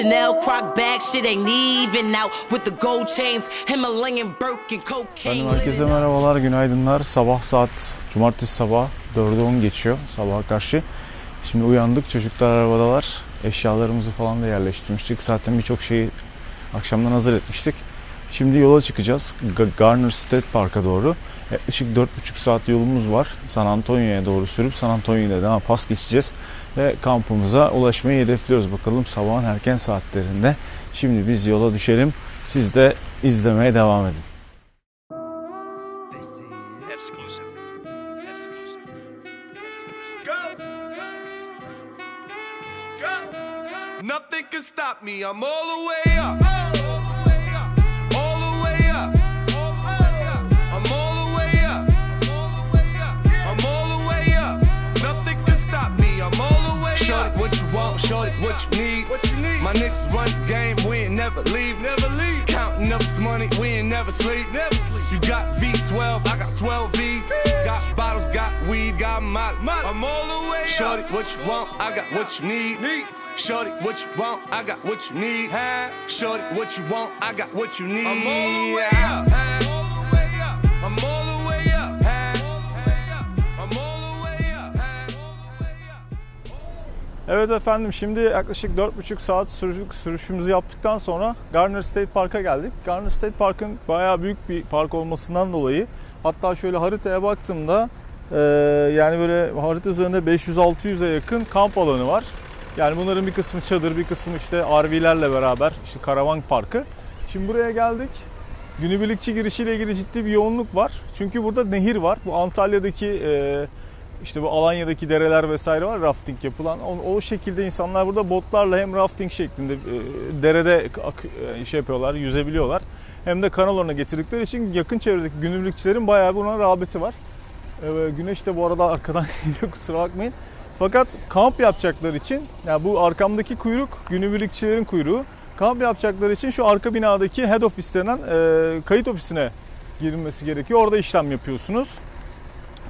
Chanel croc bag, shit ain't even out. With the gold chains, Himalayan Birkin, cocaine. Herkese merhabalar, günaydınlar. Sabah saat, cumartesi sabah 4'e 10 geçiyor sabaha karşı. Şimdi uyandık, çocuklar arabadalar. Eşyalarımızı falan da yerleştirmiştik. Zaten birçok şeyi akşamdan hazır etmiştik. Şimdi yola çıkacağız. Garner State Park'a doğru. Yaklaşık 4,5 saat yolumuz var. San Antonio'ya doğru sürüp San Antonio'da daha pas geçeceğiz. Ve kampımıza ulaşmayı hedefliyoruz. Bakalım sabahın erken saatlerinde. Şimdi biz yola düşelim. Siz de izlemeye devam edin. Nothing can stop me. I'm all My niggas run the game. We ain't never leave. Never leave. Counting up this money. We ain't never sleep. Never sleep. You got V12. I got 12 V's. Got bottles. Got weed. Got molly. I'm all the way up. Shorty, what you want? I got what you need. need. Shorty, what you want? I got what you need. Shorty, what you want? I got what you need. I'm all the way up. Evet efendim şimdi yaklaşık 4,5 saat sürü- sürüşümüzü yaptıktan sonra Garner State Park'a geldik. Garner State Park'ın bayağı büyük bir park olmasından dolayı hatta şöyle haritaya baktığımda e, yani böyle harita üzerinde 500-600'e yakın kamp alanı var. Yani bunların bir kısmı çadır, bir kısmı işte RV'lerle beraber işte karavan parkı. Şimdi buraya geldik. Günübirlikçi girişiyle ilgili ciddi bir yoğunluk var. Çünkü burada nehir var. Bu Antalya'daki e, işte bu Alanya'daki dereler vesaire var rafting yapılan. O, o şekilde insanlar burada botlarla hem rafting şeklinde e, derede e, şey yapıyorlar, yüzebiliyorlar. Hem de kanallarına getirdikleri için yakın çevredeki günübirlikçilerin bayağı buna rağbeti var. E, güneş de bu arada arkadan geliyor kusura bakmayın. Fakat kamp yapacaklar için, yani bu arkamdaki kuyruk günübirlikçilerin kuyruğu. Kamp yapacakları için şu arka binadaki head office denen e, kayıt ofisine girilmesi gerekiyor. Orada işlem yapıyorsunuz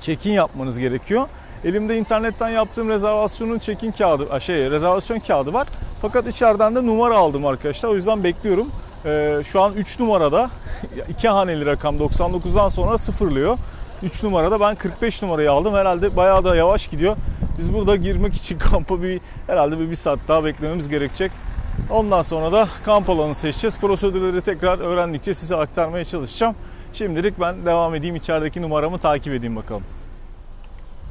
check-in yapmanız gerekiyor. Elimde internetten yaptığım rezervasyonun check-in kağıdı, şey rezervasyon kağıdı var. Fakat içeriden de numara aldım arkadaşlar. O yüzden bekliyorum. Ee, şu an 3 numarada iki haneli rakam 99'dan sonra sıfırlıyor. 3 numarada ben 45 numarayı aldım. Herhalde bayağı da yavaş gidiyor. Biz burada girmek için kampa bir herhalde bir, bir saat daha beklememiz gerekecek. Ondan sonra da kamp alanı seçeceğiz. Prosedürleri tekrar öğrendikçe size aktarmaya çalışacağım. Şimdilik ben devam edeyim içerideki numaramı takip edeyim bakalım.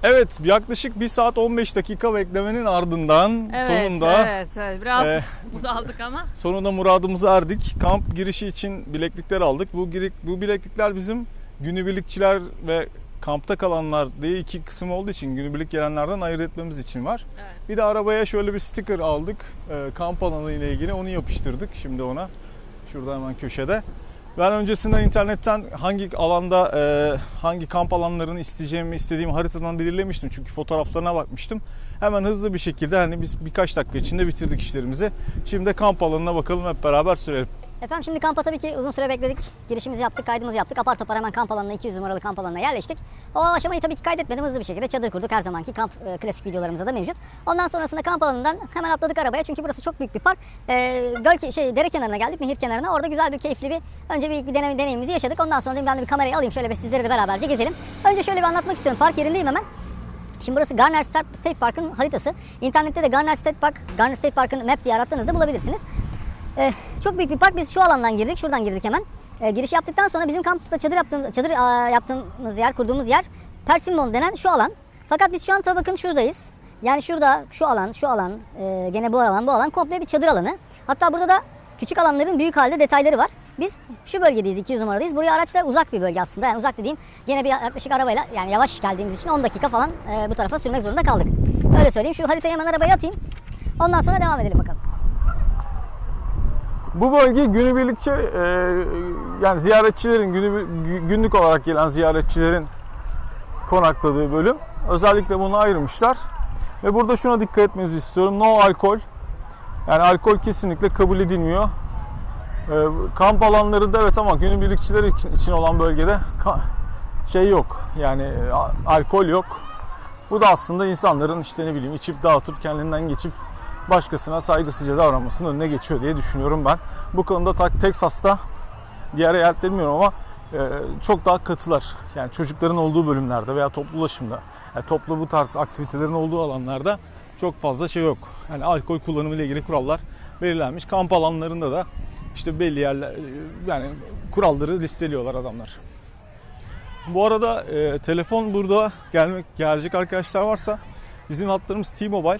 Evet yaklaşık 1 saat 15 dakika beklemenin ardından Evet, sonunda evet, evet. Biraz e, aldık ama. sonunda muradımıza erdik. Kamp girişi için bileklikler aldık. Bu giri- bu bileklikler bizim günübirlikçiler ve kampta kalanlar diye iki kısım olduğu için günübirlik gelenlerden ayırt etmemiz için var. Evet. Bir de arabaya şöyle bir sticker aldık. E, kamp alanı ile ilgili onu yapıştırdık şimdi ona. Şurada hemen köşede. Ben öncesinden internetten hangi alanda e, hangi kamp alanlarını isteyeceğimi istediğim haritadan belirlemiştim. Çünkü fotoğraflarına bakmıştım. Hemen hızlı bir şekilde hani biz birkaç dakika içinde bitirdik işlerimizi. Şimdi de kamp alanına bakalım hep beraber sürelim. Efendim şimdi kampa tabii ki uzun süre bekledik. Girişimizi yaptık, kaydımızı yaptık. Apar topar hemen kamp alanına 200 numaralı kamp alanına yerleştik. O aşamayı tabii ki kaydetmedim. Hızlı bir şekilde çadır kurduk. Her zamanki kamp e, klasik videolarımızda da mevcut. Ondan sonrasında kamp alanından hemen atladık arabaya. Çünkü burası çok büyük bir park. E, göl şey dere kenarına geldik, nehir kenarına. Orada güzel bir keyifli bir önce bir, bir deneyim, deneyimimizi yaşadık. Ondan sonra dedim ben de bir kamerayı alayım şöyle bir sizlere de beraberce gezelim. Önce şöyle bir anlatmak istiyorum. Park yerindeyim hemen. Şimdi burası Garner State Park'ın haritası. İnternette de Garner State Park, Garner State Park'ın map diye arattığınızda bulabilirsiniz. Ee, çok büyük bir park. Biz şu alandan girdik. Şuradan girdik hemen. Ee, giriş yaptıktan sonra bizim kampta çadır yaptığımız, çadır aa, yaptığımız yer, kurduğumuz yer Persimmon denen şu alan. Fakat biz şu an bakın şuradayız. Yani şurada şu alan, şu alan, e, gene bu alan, bu alan komple bir çadır alanı. Hatta burada da küçük alanların büyük halde detayları var. Biz şu bölgedeyiz, 200 numaradayız. Buraya araçla uzak bir bölge aslında. Yani uzak dediğim gene bir yaklaşık arabayla yani yavaş geldiğimiz için 10 dakika falan e, bu tarafa sürmek zorunda kaldık. Öyle söyleyeyim. Şu haritayı hemen arabaya atayım. Ondan sonra devam edelim bakalım. Bu bölge günübirlikçe e, yani ziyaretçilerin günü, günlük olarak gelen ziyaretçilerin konakladığı bölüm. Özellikle bunu ayırmışlar. Ve burada şuna dikkat etmenizi istiyorum. No alkol. Yani alkol kesinlikle kabul edilmiyor. E, kamp alanlarında evet ama günübirlikçiler için için olan bölgede şey yok. Yani e, alkol yok. Bu da aslında insanların işte ne bileyim içip dağıtıp kendinden geçip başkasına saygısızca davranmasının önüne geçiyor diye düşünüyorum ben. Bu konuda Texas'ta diğer eyaletler bilmiyorum ama e, çok daha katılar. Yani çocukların olduğu bölümlerde veya toplu ulaşımda, yani toplu bu tarz aktivitelerin olduğu alanlarda çok fazla şey yok. Yani alkol kullanımı ile ilgili kurallar belirlenmiş. Kamp alanlarında da işte belli yerler yani kuralları listeliyorlar adamlar. Bu arada e, telefon burada gelmek gelecek arkadaşlar varsa bizim hatlarımız T-Mobile.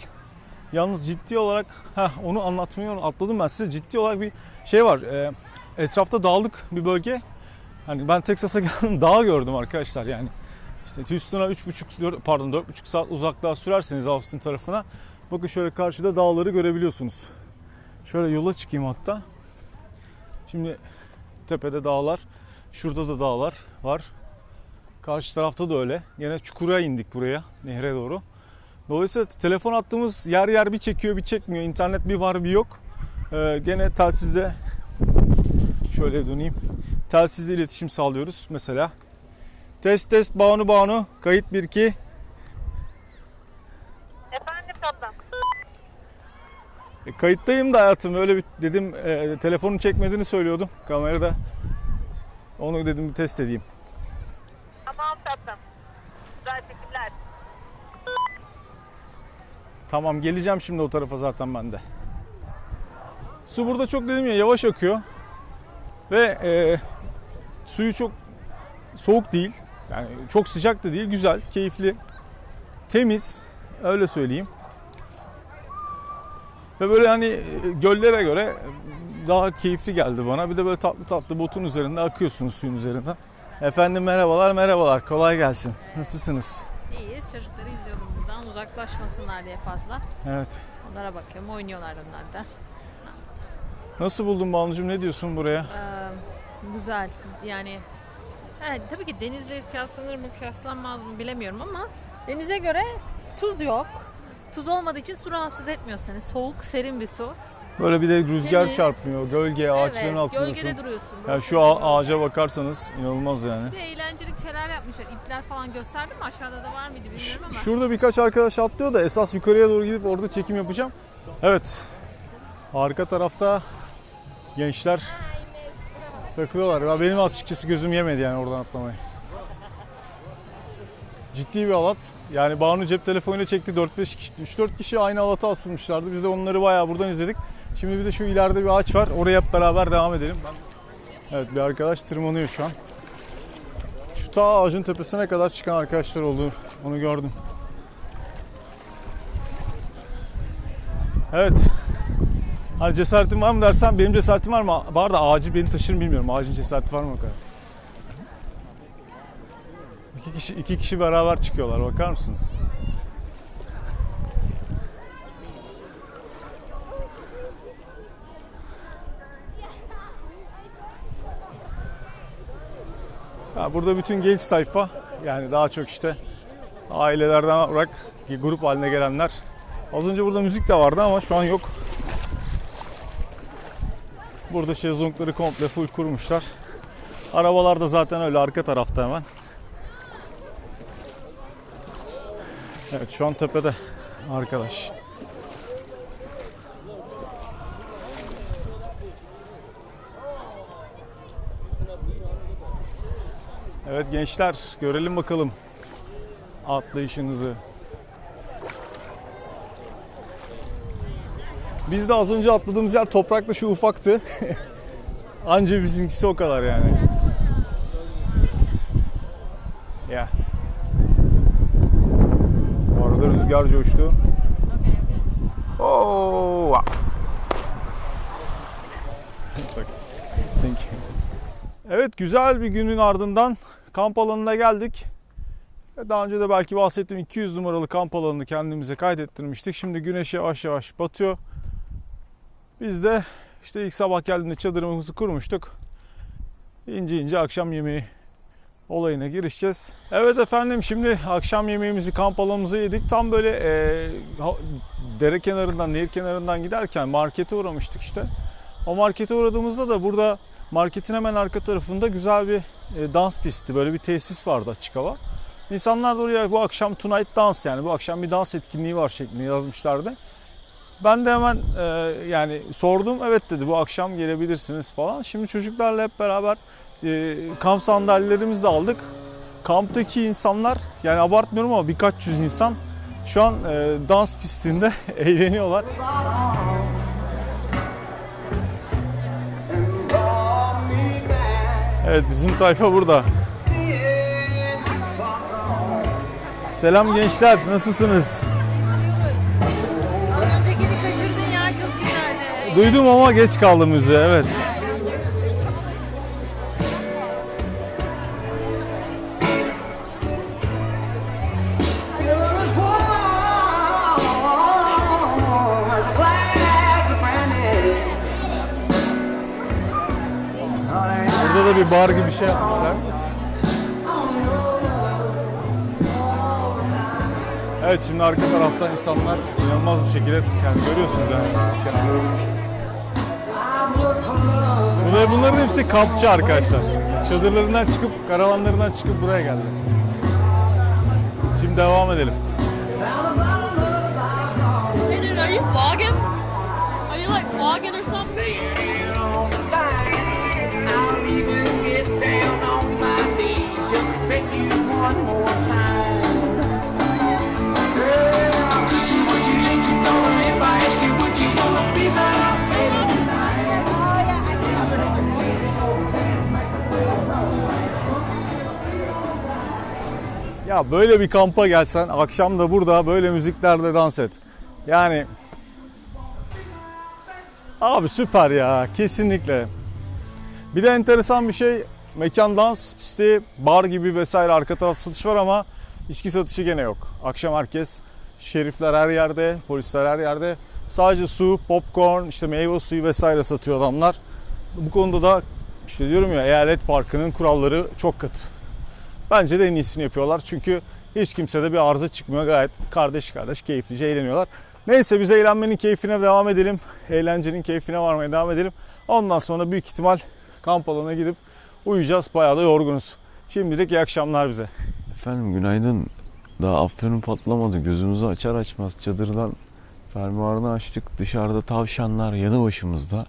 Yalnız ciddi olarak heh, onu anlatmayı atladım ben size. Ciddi olarak bir şey var. E, etrafta dağlık bir bölge. Hani ben Texas'a geldim dağ gördüm arkadaşlar yani. İşte Houston'a 3,5 pardon 4,5 saat uzaklığa sürerseniz Austin tarafına bakın şöyle karşıda dağları görebiliyorsunuz. Şöyle yola çıkayım hatta. Şimdi tepede dağlar, şurada da dağlar var. Karşı tarafta da öyle. Yine çukura indik buraya, nehre doğru. Dolayısıyla telefon attığımız yer yer bir çekiyor bir çekmiyor. İnternet bir var bir yok. Ee, gene telsizle şöyle döneyim. Telsizle iletişim sağlıyoruz mesela. Test test Banu Banu kayıt 1 2 Efendim tatlım. E, kayıttayım da hayatım öyle bir dedim e, telefonun çekmediğini söylüyordum kamerada. Onu dedim bir test edeyim. Tamam tatlım. Güzel teşekkürler. Tamam geleceğim şimdi o tarafa zaten ben de. Su burada çok dedim ya yavaş akıyor. Ve e, suyu çok soğuk değil. Yani çok sıcak da değil. Güzel, keyifli. Temiz. Öyle söyleyeyim. Ve böyle hani e, göllere göre daha keyifli geldi bana. Bir de böyle tatlı tatlı botun üzerinde akıyorsunuz suyun üzerinden. Efendim merhabalar merhabalar. Kolay gelsin. Nasılsınız? İyiyiz. Çocukları izliyordum buradan. Uzaklaşmasınlar diye fazla. Evet. Onlara bakıyorum. Oynuyorlar onlar da. Nasıl buldun Banucuğum? Ne diyorsun buraya? Ee, güzel. Yani evet, tabii ki denizle kıyaslanır mı kıyaslanmaz mı bilemiyorum ama denize göre tuz yok. Tuz olmadığı için su rahatsız etmiyor seni. Soğuk, serin bir su. Böyle bir de rüzgar Temiz. çarpmıyor. Gölge, ağaçların evet, altındasın. gölgede duruyorsun. Ya Burası şu a- ağaca bakarsanız inanılmaz yani. Bir de eğlencelik şeyler yapmışlar. İpler falan gösterdim mi? Aşağıda da var mıydı bilmiyorum ama. Şurada birkaç arkadaş atlıyor da esas yukarıya doğru gidip orada çekim yapacağım. Evet. Arka tarafta gençler takılıyorlar. Ya benim açıkçası gözüm yemedi yani oradan atlamayı. Ciddi bir alat. Yani Banu cep telefonuyla çekti 4-5 kişi, 3-4 kişi aynı alata asılmışlardı. Biz de onları bayağı buradan izledik. Şimdi bir de şu ileride bir ağaç var. Oraya hep beraber devam edelim. Evet bir arkadaş tırmanıyor şu an. Şu ta ağacın tepesine kadar çıkan arkadaşlar oldu. Onu gördüm. Evet. Hani cesaretin var mı dersen benim cesaretim var mı? Var da ağacı beni taşır mı bilmiyorum. Ağacın cesareti var mı o kadar? İki kişi, iki kişi beraber çıkıyorlar bakar mısınız? Burada bütün genç tayfa yani daha çok işte ailelerden bırak grup haline gelenler. Az önce burada müzik de vardı ama şu an yok. Burada şezlongları komple full kurmuşlar. Arabalar da zaten öyle arka tarafta hemen. Evet şu an tepede arkadaş. Evet gençler görelim bakalım atlayışınızı. Biz de az önce atladığımız yer toprakla şu ufaktı. Anca bizimkisi o kadar yani. Ya. Bu arada rüzgar coştu. Oh. Thank you. Evet güzel bir günün ardından kamp alanına geldik. Daha önce de belki bahsettiğim 200 numaralı kamp alanını kendimize kaydettirmiştik. Şimdi güneş yavaş yavaş batıyor. Biz de işte ilk sabah geldiğinde çadırımızı kurmuştuk. İnce ince akşam yemeği olayına girişeceğiz. Evet efendim şimdi akşam yemeğimizi kamp alanımıza yedik. Tam böyle e, dere kenarından, nehir kenarından giderken markete uğramıştık işte. O markete uğradığımızda da burada marketin hemen arka tarafında güzel bir e, dans pisti, böyle bir tesis vardı açık hava. İnsanlar da oraya bu akşam tonight dans yani bu akşam bir dans etkinliği var şeklinde yazmışlardı. Ben de hemen e, yani sordum evet dedi bu akşam gelebilirsiniz falan. Şimdi çocuklarla hep beraber e, kamp sandalyelerimizi de aldık. Kamptaki insanlar yani abartmıyorum ama birkaç yüz insan şu an e, dans pistinde eğleniyorlar. Evet bizim tayfa burada. Selam gençler nasılsınız? Duydum ama geç kaldım müziğe evet. Bir bar gibi bir şey yapmışlar. Evet şimdi arka taraftan insanlar inanılmaz bir şekilde yani görüyorsunuz yani. Bunlar, bunların hepsi kampçı arkadaşlar. Çadırlarından çıkıp, karavanlarından çıkıp buraya geldi. Şimdi devam edelim. Are you vlogging? Are you like vlogging or something? Ya böyle bir kampa gelsen akşam da burada böyle müziklerle dans et. Yani abi süper ya kesinlikle. Bir de enteresan bir şey mekan dans pisti bar gibi vesaire arka taraf satış var ama içki satışı gene yok. Akşam herkes şerifler her yerde, polisler her yerde. Sadece su, popcorn, işte meyve suyu vesaire satıyor adamlar. Bu konuda da işte diyorum ya eyalet parkının kuralları çok katı. Bence de en iyisini yapıyorlar. Çünkü hiç kimsede bir arıza çıkmıyor. Gayet kardeş kardeş keyiflice eğleniyorlar. Neyse biz eğlenmenin keyfine devam edelim. Eğlencenin keyfine varmaya devam edelim. Ondan sonra büyük ihtimal kamp alanına gidip uyuyacağız. Bayağı da yorgunuz. Şimdilik iyi akşamlar bize. Efendim günaydın. Daha afyonum patlamadı. Gözümüzü açar açmaz çadırdan fermuarını açtık. Dışarıda tavşanlar yanı başımızda.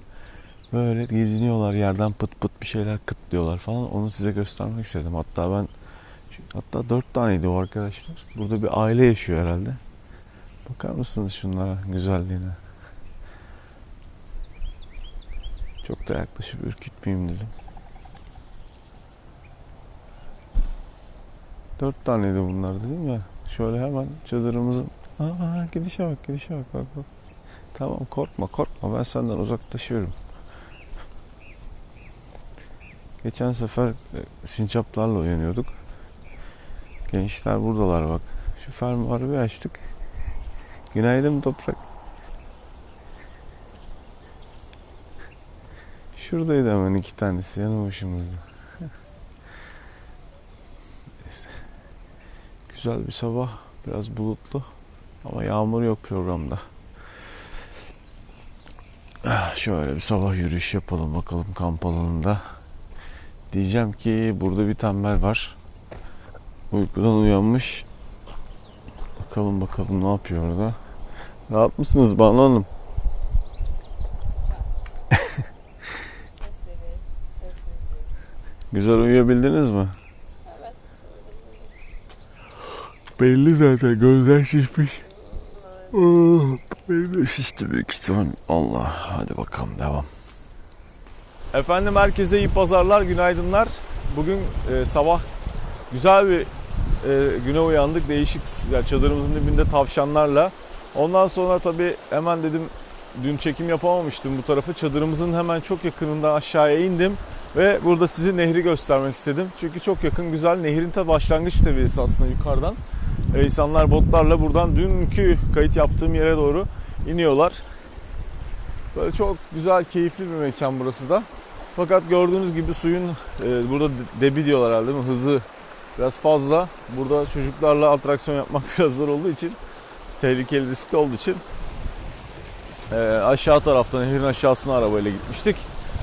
Böyle geziniyorlar yerden pıt pıt bir şeyler kıtlıyorlar falan. Onu size göstermek istedim. Hatta ben hatta dört taneydi o arkadaşlar. Burada bir aile yaşıyor herhalde. Bakar mısınız şunlara güzelliğine? Çok da yaklaşıp ürkütmeyeyim dedim. Dört taneydi bunlar dedim ya. Şöyle hemen çadırımızın... Aa, gidişe bak gidişe bak bak bak. Tamam korkma korkma ben senden uzaklaşıyorum. Geçen sefer e, sincaplarla uyanıyorduk. Gençler buradalar bak. Şu fermuarı bir açtık. Günaydın toprak. Şuradaydı hemen iki tanesi yanı başımızda. Güzel bir sabah. Biraz bulutlu. Ama yağmur yok programda. Şöyle bir sabah yürüyüş yapalım bakalım kamp alanında. Diyeceğim ki burada bir tembel var. Uykudan uyanmış. Bakalım bakalım ne yapıyor orada. Rahat mısınız Banu Hanım? Güzel uyuyabildiniz mi? Belli zaten gözler şişmiş. Oh, benim de şişti büyük ihtimal. Allah hadi bakalım devam. Efendim herkese iyi pazarlar, günaydınlar. Bugün e, sabah güzel bir e, güne uyandık. Değişik yani çadırımızın dibinde tavşanlarla. Ondan sonra tabii hemen dedim dün çekim yapamamıştım bu tarafı. Çadırımızın hemen çok yakınından aşağıya indim ve burada size nehri göstermek istedim. Çünkü çok yakın güzel nehrin ta başlangıç seviyesi aslında yukarıdan. E, insanlar botlarla buradan dünkü kayıt yaptığım yere doğru iniyorlar. Böyle çok güzel, keyifli bir mekan burası da. Fakat gördüğünüz gibi suyun e, burada debi diyorlar herhalde mi? Hızı biraz fazla. Burada çocuklarla atraksiyon yapmak biraz zor olduğu için tehlikeli riskli olduğu için e, aşağı taraftan nehrin aşağısına arabayla gitmiştik.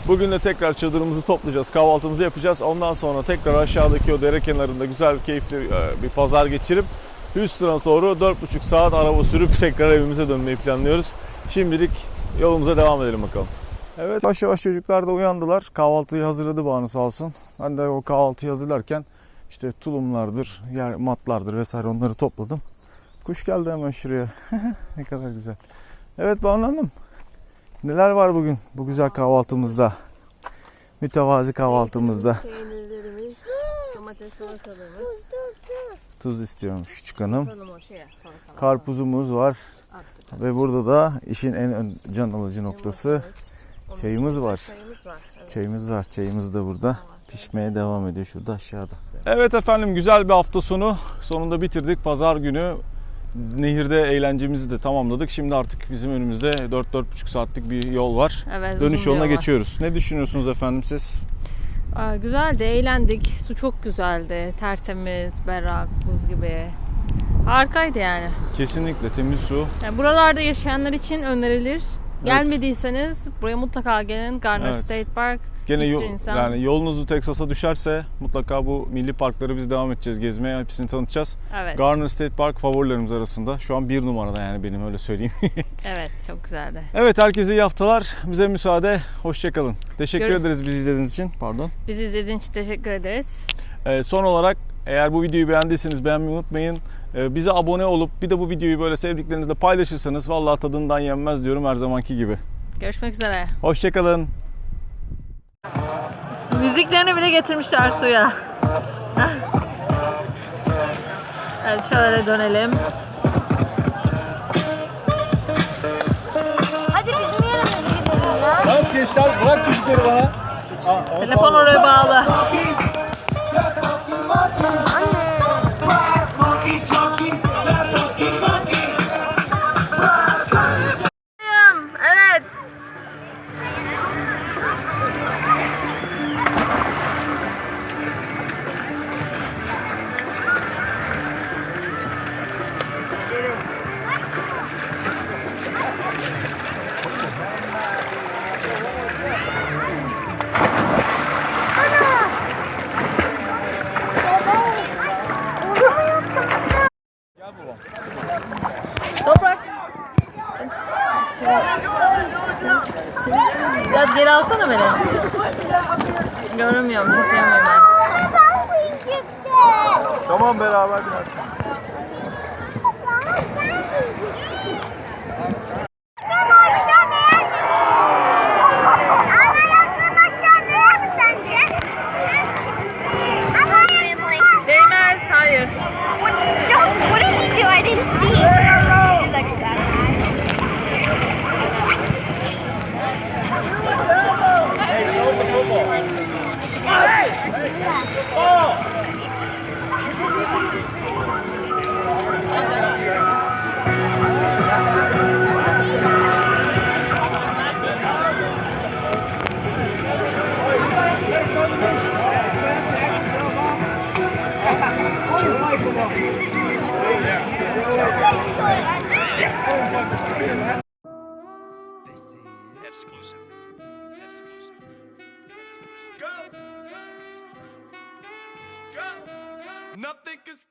Bugün de tekrar çadırımızı toplayacağız, kahvaltımızı yapacağız. Ondan sonra tekrar aşağıdaki o dere kenarında güzel, keyifli e, bir pazar geçirip Houston'a doğru 4,5 saat araba sürüp tekrar evimize dönmeyi planlıyoruz. Şimdilik yolumuza devam edelim bakalım. Evet yavaş yavaş çocuklar da uyandılar. Kahvaltıyı hazırladı Banu sağ olsun. Ben de o kahvaltıyı hazırlarken işte tulumlardır, yer matlardır vesaire onları topladım. Kuş geldi hemen şuraya. ne kadar güzel. Evet Banu Hanım. Neler var bugün bu güzel kahvaltımızda? Mütevazi kahvaltımızda. Peynirlerimiz, domates salatalığımız. Tuz istiyormuş küçük hanım. Karpuzumuz var. Ve burada da işin en can alıcı noktası çayımız var. Çayımız var. Evet. Çayımız var. Çayımız da burada. Pişmeye devam ediyor şurada aşağıda. Evet efendim güzel bir hafta sonu. Sonunda bitirdik. Pazar günü nehirde eğlencemizi de tamamladık. Şimdi artık bizim önümüzde 4-4,5 saatlik bir yol var. Evet, Dönüş yoluna yol var. geçiyoruz. Ne düşünüyorsunuz efendim siz? Aa, güzeldi, eğlendik. Su çok güzeldi. Tertemiz, berrak, buz gibi. Harikaydı yani. Kesinlikle temiz su. yani buralarda yaşayanlar için önerilir. Gelmediyseniz buraya mutlaka gelin. Garner Evet. State Park. Gene yol, insan. yani yolunuz Texas'a düşerse mutlaka bu milli parkları biz devam edeceğiz gezmeye. Hepsini tanıtacağız. Evet. Garner State Park favorilerimiz arasında. Şu an bir numarada yani benim öyle söyleyeyim. Evet, çok güzeldi. evet herkese iyi haftalar. Bize müsaade. Hoşçakalın. Teşekkür Gör- ederiz bizi izlediğiniz için. Pardon. Bizi izlediğiniz için teşekkür ederiz. Ee, son olarak eğer bu videoyu beğendiyseniz beğenmeyi unutmayın. Ee, bize abone olup bir de bu videoyu böyle sevdiklerinizle paylaşırsanız vallahi tadından yenmez diyorum her zamanki gibi. Görüşmek üzere. Hoşçakalın. Müziklerini bile getirmişler suya. evet şöyle dönelim. Hadi bizim yerimize gidelim ya. Tamam gençler bırak çocukları bana. Telefon oraya bağlı. Beraber binersiniz.